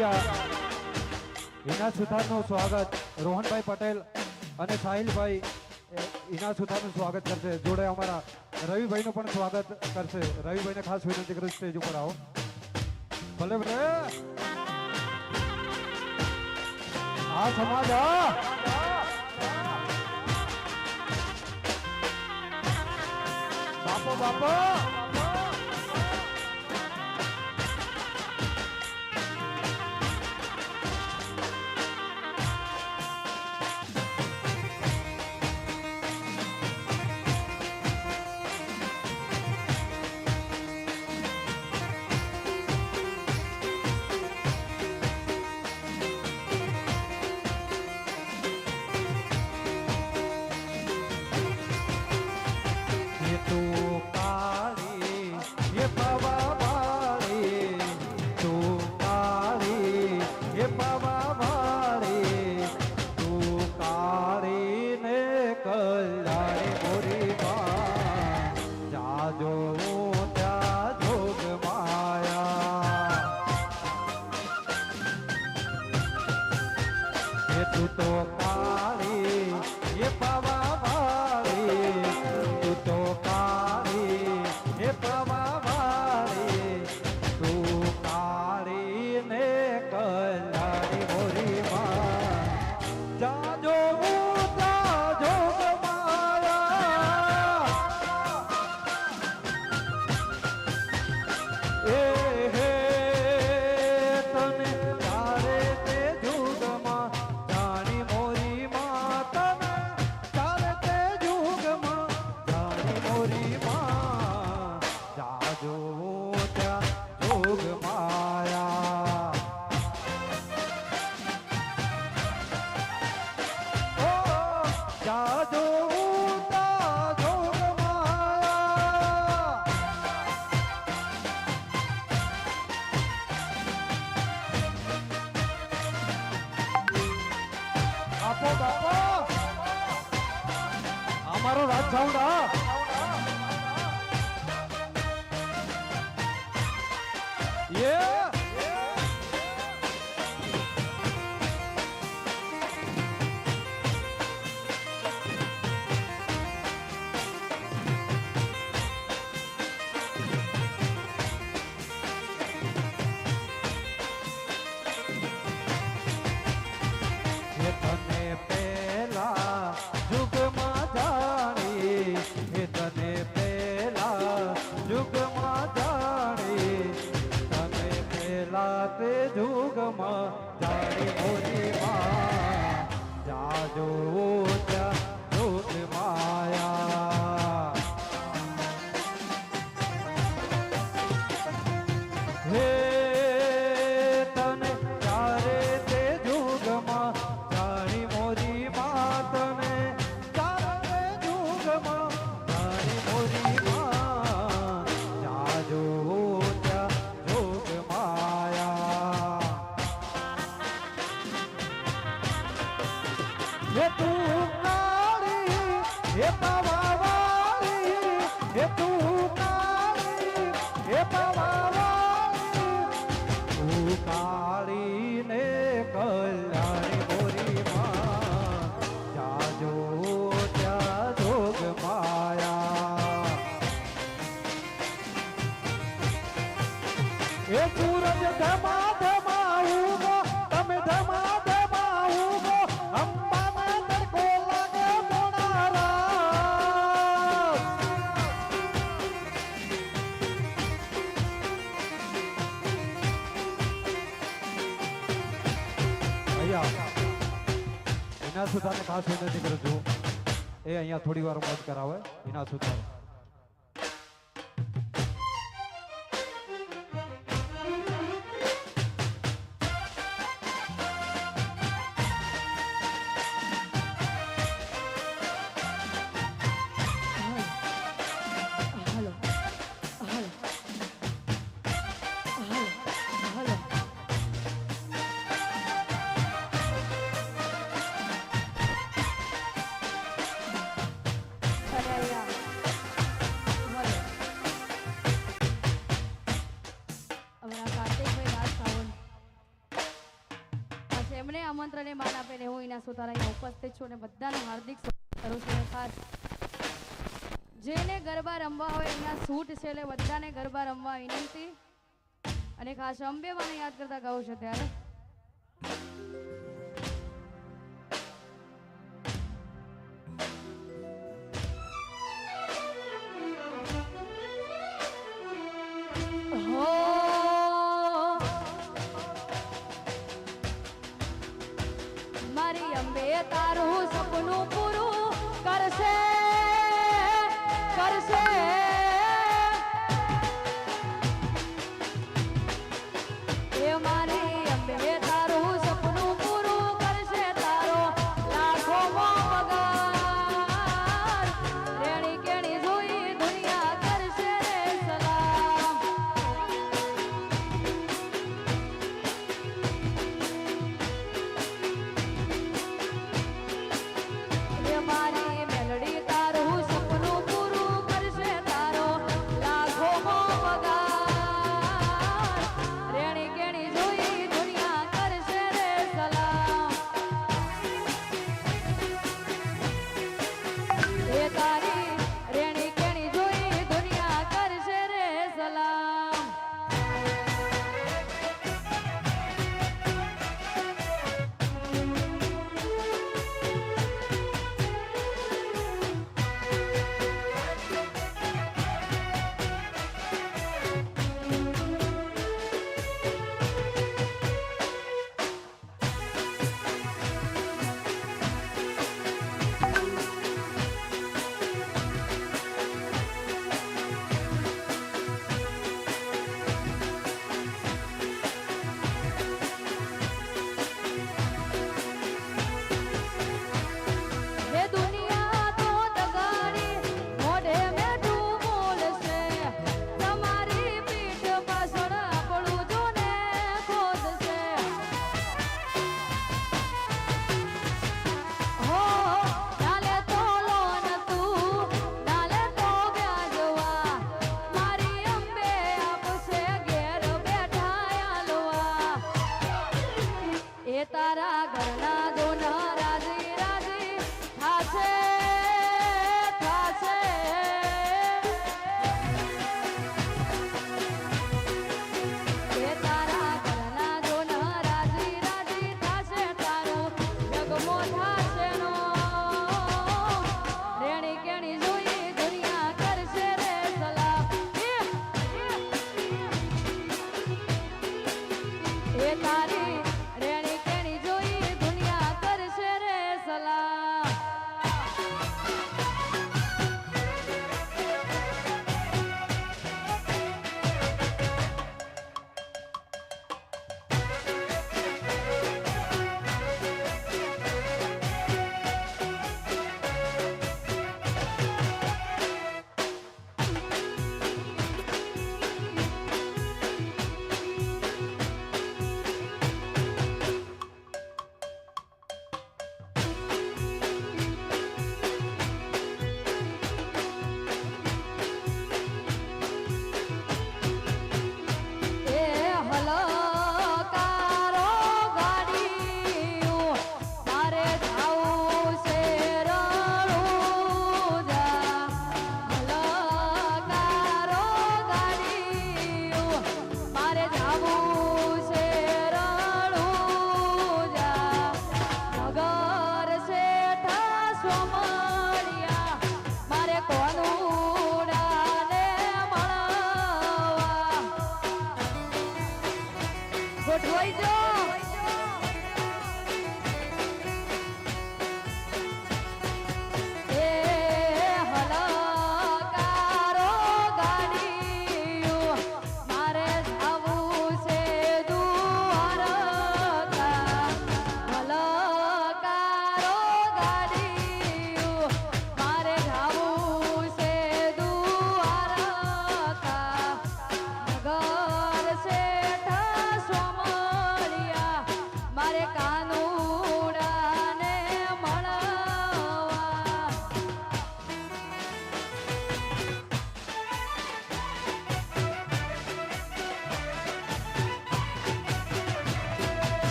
પંડ્યા હિના સુથારનું સ્વાગત રોહનભાઈ પટેલ અને સાહિલભાઈ હિના સુથારનું સ્વાગત કરશે. જોડે અમારા રવિભાઈનું પણ સ્વાગત કરશે. રવિભાઈને ખાસ વિનંતી કરું સ્ટેજ ઉપર આવો. ભલે ભલે. આ સમાજ બાપો બાપો! 加油啊！don't એ સૂરજ ધમા ધમા તમે ધમા ધમા ઉગો અંબાના તડકો અહીંયા. એના સુધાને ખાસ વિનંતી છું. એ અહીંયા થોડી વાર મોજ કરાવે, એના સુધા તંત્રને માન આપે ને હું એના સુધારા અહીંયા ઉપસ્થિત છું અને બધાને હાર્દિક કરું છું. ખાસ જેને ગરબા રમવા હોય એમના સૂટ છે એટલે બધાને ગરબા રમવા વિનંતી. અને ખાસ અંબેવાને યાદ કરતા ગાઉં છું ત્યારે.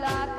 la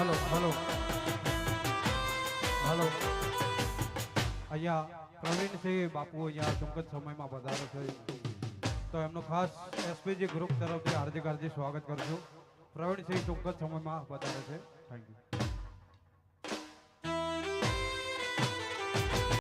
hello hello. હલો. અહીંયા પ્રવીણસિંહ બાપુ અહીંયા ટૂંક જ સમયમાં વધારો છે તો એમનું ખાસ એસપીજી ગ્રુપ તરફથી હાર્દિક હાર્દિક સ્વાગત કરું છું. પ્રવીણસિંહ ટૂંક જ સમયમાં વધારે છે. Thank you